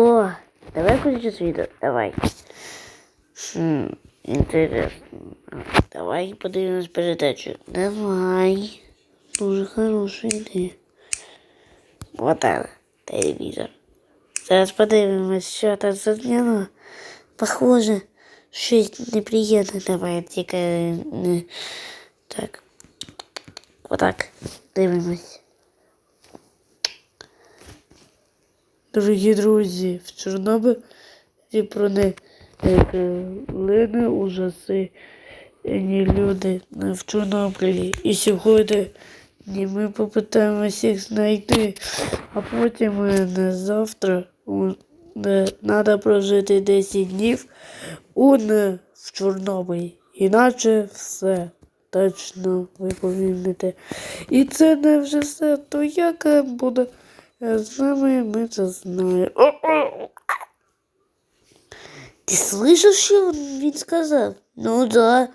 О, давай включить видео, давай. Хм, интересно. Давай подивимось передачу. Давай. Дуже хороша ідея. Вот так, телевізор. Зараз подивимось, що там зазняло. Похоже, щось неприємне. Давай тільки не так. Отак. Дивимось. Дорогі друзі, в Чорнобилі проникли ужаси люди в Чорнобилі. І сьогодні ми попитаємося їх знайти, а потім е, на завтра треба прожити 10 днів у в Чорнобилі. Іначе все. Точно ви повірите. І це не вже все. То як е, буде з нами, ми знаємо. О-о! Ти слышав, що він сказав? Ну да.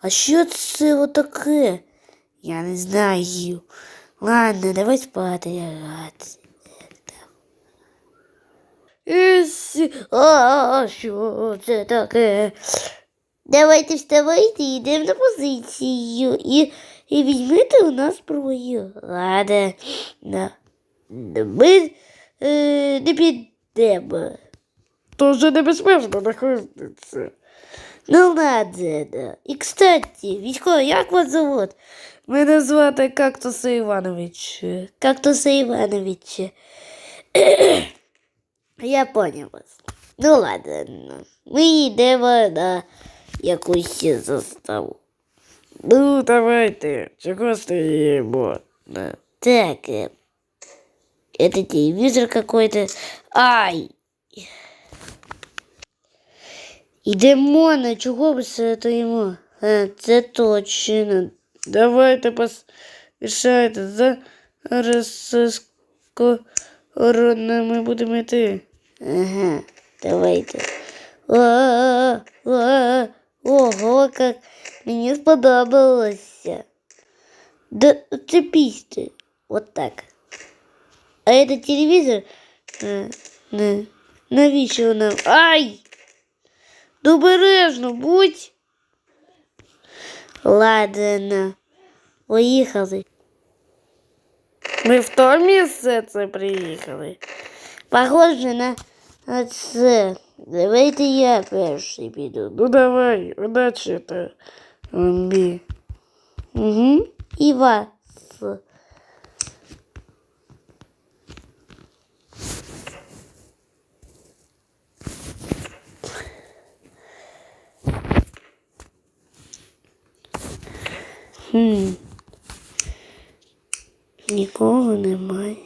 А що це отаке? Я не знаю. Ладно, давай спати лягати. А, що це таке? Давайте вставайте і йдемо на позицію. І, і візьмете у нас зброю. Ладно. Да. Ми е, не підемо. То вже небезпечно знаходиться. Ну ладно. І кстати, Вітько, як вас зовут? Мене звати Кактуса Іванович. Кактуса Іванович. Я поняв вас. Ну ладно, ну. ми йдемо на якусь заставу. Ну, давайте, чого стоїмо? Так, э, это телевизор какой-то. Ай! Ідемо, на чого ви стоїмо? А, це точно. Давайте поспішайте. Зараз скоро ми будемо йти. Ага, давайте. А, а, ого, как мені сподобалося. Да цепись ты. Вот так. А это телевизор? А, на, навіщо нам? Ай! Добережно будь. Ладно, поїхали. Ми в то місце це приїхали. Похоже на на це. Давайте я перший піду. Ну давай, удачі та тобі. Угу. І вас. Хм. Нікого немає.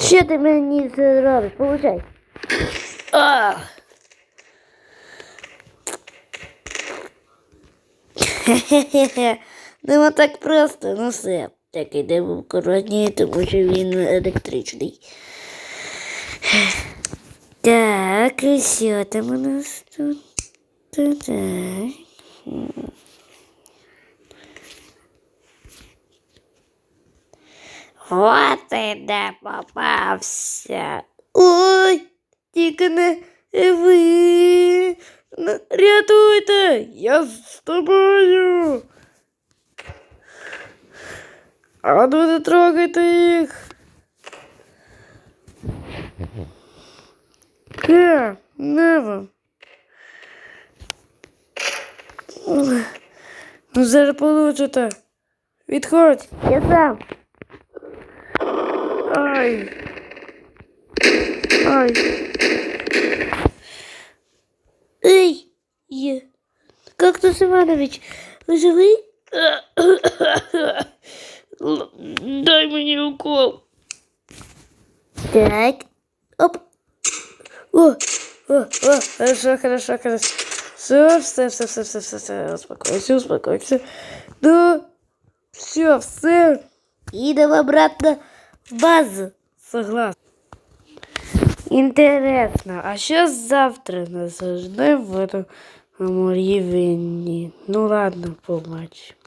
Що ти мені це робиш? Получай. А! Хе-хе-хе. Ну так просто, ну все. Так йдемо в короні, тому що він електричний. Так, і що там у нас тут? Так. Вот і де попався. Ой, тільки не ви. Н- Рятуйте, я з тобою. А ну не трогайте їх. Е, Нева. Ну, зараз получите. Відходь. Я сам. Ай. Ай. Эй, я. Кактус Иванович, вы живы? Дай мне укол. Так. Оп. О, о, о, хорошо, хорошо, хорошо. Все, все, все, все, все, все, все, успокойся, успокойся. Ну, все, все. Идем обратно в базу. Согласен. Интересно, а що завтра нас жде в этом рівні? Ну ладно, побачимо.